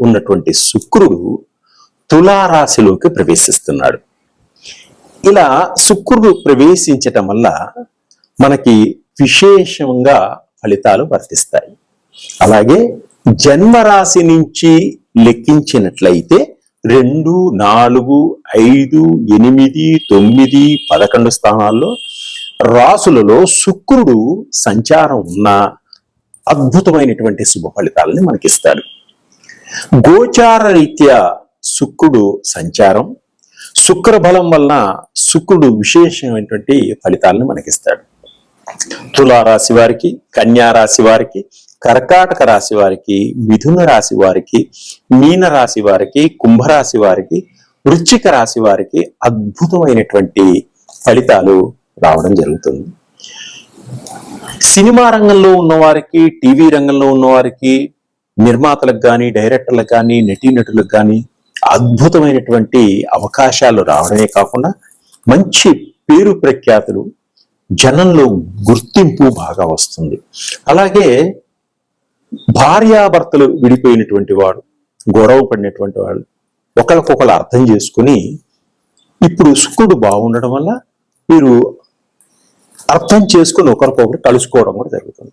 ఉన్నటువంటి శుక్రుడు తులారాశిలోకి ప్రవేశిస్తున్నాడు. ఇలా శుక్రుడు ప్రవేశించటం వల్ల మనకి విశేషంగా ఫలితాలు వర్తిస్తాయి. అలాగే జన్మరాశి నుంచి లెక్కించినట్లయితే రెండు నాలుగు ఐదు ఎనిమిది తొమ్మిది పదకొండు స్థానాల్లో రాసులలో శుక్రుడు సంచారం ఉన్న అద్భుతమైనటువంటి శుభ ఫలితాలని మనకిస్తాడు. గోచార రీత్యా శుక్రుడు సంచారం. శుక్ర బలం వలన శుక్రుడు విశేషమైనటువంటి ఫలితాలను మనకిస్తాడు. తులారాశి వారికి కన్యా రాశి వారికి కర్కాటక రాశి వారికి మిథున రాశి వారికి మీన రాశి వారికి కుంభరాశి వారికి వృశ్చిక రాశి వారికి అద్భుతమైనటువంటి ఫలితాలు రావడం జరుగుతుంది. సినిమా రంగంలో ఉన్నవారికి టీవీ రంగంలో ఉన్నవారికి నిర్మాతలకు కానీ డైరెక్టర్లకు కానీ నటీనటులకు కానీ అద్భుతమైనటువంటి అవకాశాలు రావడమే కాకుండా మంచి పేరు ప్రఖ్యాతులు జనంలో గుర్తింపు బాగా వస్తుంది. అలాగే భార్యాభర్తలు విడిపోయినటువంటి వాడు గొడవ పడినటువంటి వాళ్ళు ఒకరికొకరు అర్థం చేసుకుని ఇప్పుడు శుక్రుడు బాగుండడం వల్ల వీరు అర్థం చేసుకుని ఒకరికొకరు కలుసుకోవడం కూడా జరుగుతుంది.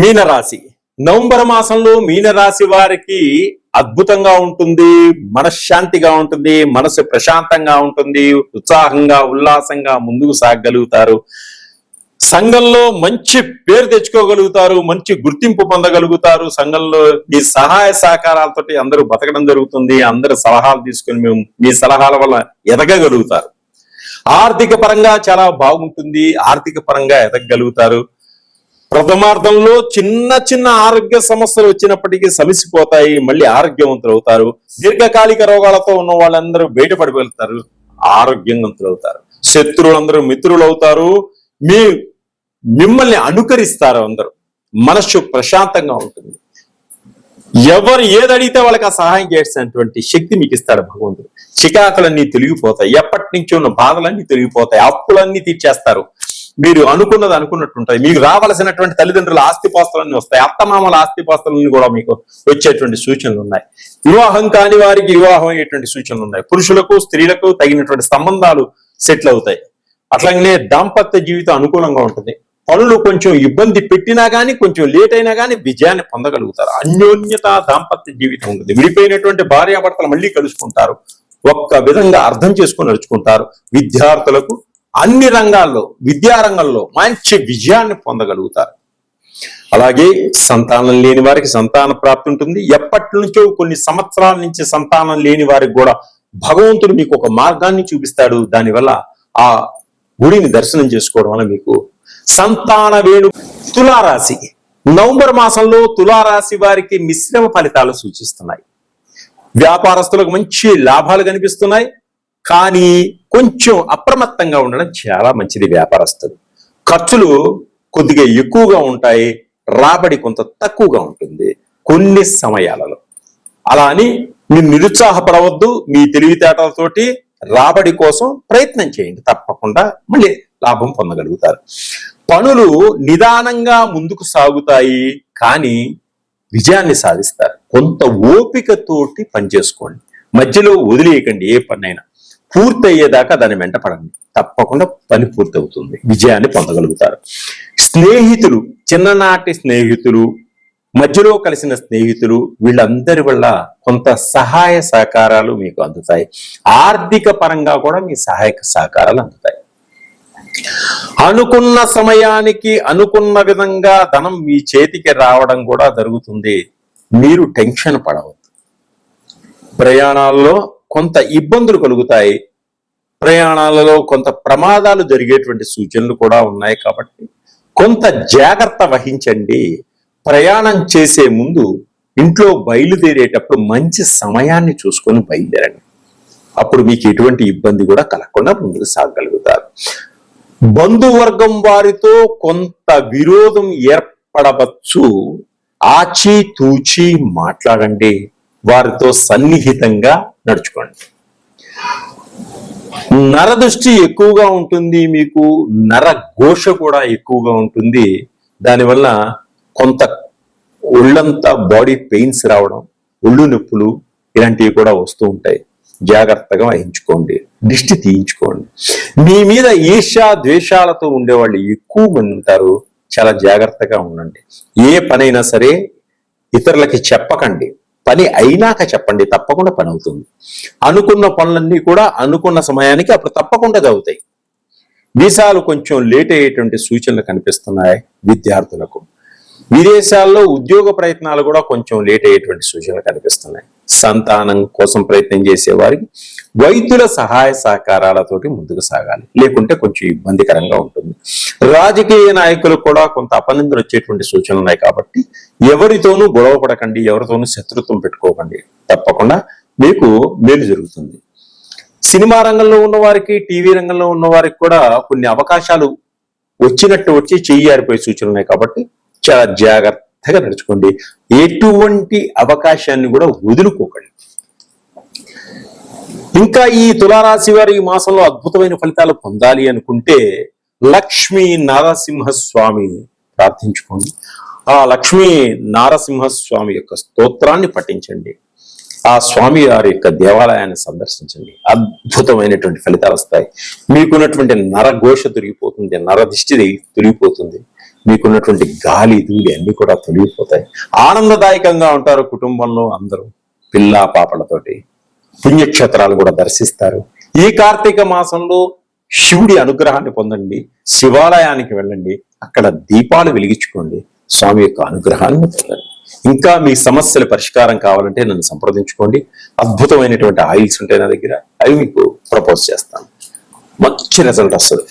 మీనరాశి. నవంబర్ మాసంలో మీనరాశి వారికి అద్భుతంగా ఉంటుంది మనశ్శాంతిగా ఉంటుంది మనసు ప్రశాంతంగా ఉంటుంది ఉత్సాహంగా ఉల్లాసంగా ముందుకు సాగగలుగుతారు సంఘంలో మంచి పేరు తెచ్చుకోగలుగుతారు మంచి గుర్తింపు పొందగలుగుతారు. సంఘంలో మీ సహాయ సహకారాలతో అందరూ బతకడం జరుగుతుంది అందరు సలహాలు తీసుకుని మేము మీ సలహాల వల్ల ఎదగగలుగుతారు. ఆర్థిక పరంగా చాలా బాగుంటుంది ఆర్థిక పరంగా ఎదగగలుగుతారు. ప్రథమార్థంలో చిన్న చిన్న ఆరోగ్య సమస్యలు వచ్చినప్పటికీ సమిసిపోతాయి మళ్ళీ ఆరోగ్యవంతులు అవుతారు. దీర్ఘకాలిక రోగాలతో ఉన్న వాళ్ళందరూ బయటపడి వెళ్తారు ఆరోగ్యవంతులు అవుతారు. శత్రువులందరూ మిత్రులు అవుతారు మీ మిమ్మల్ని అనుకరిస్తారు అందరూ. మనస్సు ప్రశాంతంగా ఉంటుంది. ఎవరు ఏది అడిగితే వాళ్ళకి ఆ సహాయం చేసినటువంటి శక్తి మీకు ఇస్తాడు భగవంతుడు. చికాకులన్నీ తొలగిపోతాయి. ఎప్పటి నుంచి ఉన్న బాధలన్నీ తొలగిపోతాయి. అప్పులన్నీ తీర్చేస్తారు. మీరు అనుకున్నది అనుకున్నట్టు ఉంటాయి. మీకు రావాల్సినటువంటి తల్లిదండ్రుల ఆస్తిపాస్తులన్నీ వస్తాయి. అత్తమామల ఆస్తిపాస్తులన్నీ కూడా మీకు వచ్చేటువంటి సూచనలు ఉన్నాయి. వివాహం కాని వారికి వివాహం అయ్యేటువంటి సూచనలు ఉన్నాయి. పురుషులకు స్త్రీలకు తగినటువంటి సంబంధాలు సెటిల్ అవుతాయి. అట్లాగనే దాంపత్య జీవితం అనుకూలంగా ఉంటుంది. పనులు కొంచెం ఇబ్బంది పెట్టినా కానీ కొంచెం లేట్ అయినా కానీ విజయాన్ని పొందగలుగుతారు. అన్యోన్యత దాంపత్య జీవితం ఉంటుంది. విడిపోయినటువంటి భార్యాభర్తలు మళ్ళీ కలుసుకుంటారు. ఒక్క విధంగా అర్థం చేసుకుని నడుచుకుంటారు. విద్యార్థులకు అన్ని రంగాల్లో విద్యా రంగంలో మంచి విజయాన్ని పొందగలుగుతారు. అలాగే సంతానం లేని వారికి సంతాన ప్రాప్తి ఉంటుంది. ఎప్పటి నుంచో కొన్ని సంవత్సరాల నుంచి సంతానం లేని వారికి కూడా భగవంతుడు మీకు ఒక మార్గాన్ని చూపిస్తాడు. దానివల్ల ఆ గుడిని దర్శనం చేసుకోవడం వల్ల మీకు సంతాన వేణు తులారాశి. నవంబర్ మాసంలో తులారాశి వారికి మిశ్రమ ఫలితాలు సూచిస్తున్నాయి. వ్యాపారస్తులకు మంచి లాభాలు కనిపిస్తున్నాయి. కానీ కొంచెం అప్రమత్తంగా ఉండడం చాలా మంచిది వ్యాపారస్తులు. ఖర్చులు కొద్దిగా ఎక్కువగా ఉంటాయి రాబడి కొంత తక్కువగా ఉంటుంది కొన్ని సమయాలలో. అలా అని మీరు నిరుత్సాహపడవద్దు మీ తెలివితేటలతోటి రాబడి కోసం ప్రయత్నం చేయండి తప్పకుండా మళ్ళీ లాభం పొందగలుగుతారు. పనులు నిదానంగా ముందుకు సాగుతాయి కానీ విజయాన్ని సాధిస్తారు. కొంత ఓపికతోటి పనిచేసుకోండి మధ్యలో వదిలేయకండి ఏ పనైనా. పూర్తి అయ్యేదాకా దాన్ని వెంటపడండి తప్పకుండా పని పూర్తవుతుంది. విజయాన్ని పొందగలుగుతారు. స్నేహితులు చిన్ననాటి స్నేహితులు మధ్యలో కలిసిన స్నేహితులు వీళ్ళందరి వల్ల కొంత సహాయ సహకారాలు మీకు అందుతాయి. ఆర్థిక పరంగా కూడా మీ సహాయక సహకారాలు అందుతాయి. అనుకున్న సమయానికి అనుకున్న విధంగా ధనం మీ చేతికి రావడం కూడా జరుగుతుంది. మీరు టెన్షన్ పడవద్దు. ప్రయాణాల్లో కొంత ఇబ్బందులు కలుగుతాయి. ప్రయాణాలలో కొంత ప్రమాదాలు జరిగేటువంటి సూచనలు కూడా ఉన్నాయి కాబట్టి కొంత జాగ్రత్త వహించండి. ప్రయాణం చేసే ముందు ఇంట్లో బయలుదేరేటప్పుడు మంచి సమయాన్ని చూసుకొని బయలుదేరండి. అప్పుడు మీకు ఎటువంటి ఇబ్బంది కూడా కలగకుండా ముందుకు సాగగలుగుతారు బంధువర్గం వారితో కొంత విరోధం ఏర్పడవచ్చు. ఆచి తూచి మాట్లాడండి. వారితో సన్నిహితంగా నడుచుకోండి. నరదృష్టి ఎక్కువగా ఉంటుంది మీకు నర ఘోష కూడా ఎక్కువగా ఉంటుంది. దానివల్ల కొంత ఒళ్ళంతా బాడీ పెయిన్స్ రావడం ఒళ్ళు నొప్పులు ఇలాంటివి కూడా వస్తూ ఉంటాయి. జాగ్రత్తగా వహించుకోండి దిష్టి తీయించుకోండి. మీ మీద ఈర్ష ద్వేషాలతో ఉండేవాళ్ళు ఎక్కువ మంది ఉంటారు. చాలా జాగ్రత్తగా ఉండండి. ఏ పనైనా సరే ఇతరులకి చెప్పకండి. పని అయినాక చెప్పండి తప్పకుండా పని అవుతుంది. అనుకున్న పనులన్నీ కూడా అనుకున్న సమయానికి అప్పుడు తప్పకుండా అవుతాయి. వీసాలు కొంచెం లేట్ అయ్యేటువంటి సూచనలు కనిపిస్తున్నాయి విద్యార్థులకు. విదేశాల్లో ఉద్యోగ ప్రయత్నాలు కూడా కొంచెం లేట్ అయ్యేటువంటి సూచనలు కనిపిస్తున్నాయి. సంతానం కోసం ప్రయత్నం చేసే వారికి వైద్యుల సహాయ సహకారాలతోటి ముందుకు సాగాలి. లేకుంటే కొంచెం ఇబ్బందికరంగా ఉంటుంది. రాజకీయ నాయకులు కూడా కొంత అపనిందలు వచ్చేటువంటి సూచనలు ఉన్నాయి కాబట్టి ఎవరితోనూ గొడవ పడకండి ఎవరితోనూ శత్రుత్వం పెట్టుకోకండి. తప్పకుండా మీకు మేలు జరుగుతుంది. సినిమా రంగంలో ఉన్న వారికి టీవీ రంగంలో ఉన్న వారికి కూడా కొన్ని అవకాశాలు వచ్చినట్టు వచ్చి చెయ్యారిపోయే సూచనలు ఉన్నాయి కాబట్టి చాలా జాగ్రత్తగా నడుచుకోండి. ఎటువంటి అవకాశాన్ని కూడా వదులుకోకండి. ఇంకా ఈ తులారాశి వారి ఈ మాసంలో అద్భుతమైన ఫలితాలు పొందాలి అనుకుంటే లక్ష్మీ నారసింహస్వామి ప్రార్థించుకోండి. ఆ లక్ష్మీ నారసింహస్వామి యొక్క స్తోత్రాన్ని పఠించండి. ఆ స్వామి వారి యొక్క దేవాలయాన్ని సందర్శించండి. అద్భుతమైనటువంటి ఫలితాలు వస్తాయి. మీకున్నటువంటి నరఘోష తొలగిపోతుంది నరదిష్టి తొలగిపోతుంది. మీకున్నటువంటి గాలి దూడి అన్ని కూడా తొలగిపోతాయి. ఆనందదాయకంగా ఉంటారు కుటుంబంలో అందరూ పిల్ల పాపలతోటి. పుణ్యక్షేత్రాలు కూడా దర్శిస్తారు. ఈ కార్తీక మాసంలో శివుడి అనుగ్రహాన్ని పొందండి. శివాలయానికి వెళ్ళండి. అక్కడ దీపాలు వెలిగించుకోండి. స్వామి యొక్క అనుగ్రహాన్ని పొందండి. ఇంకా మీ సమస్యల పరిష్కారం కావాలంటే నన్ను సంప్రదించుకోండి. అద్భుతమైనటువంటి ఆయిల్స్ ఉంటాయి నా దగ్గర. అవి మీకు ప్రపోజ్ చేస్తాను. మంచి రిజల్ట్ వస్తుంది.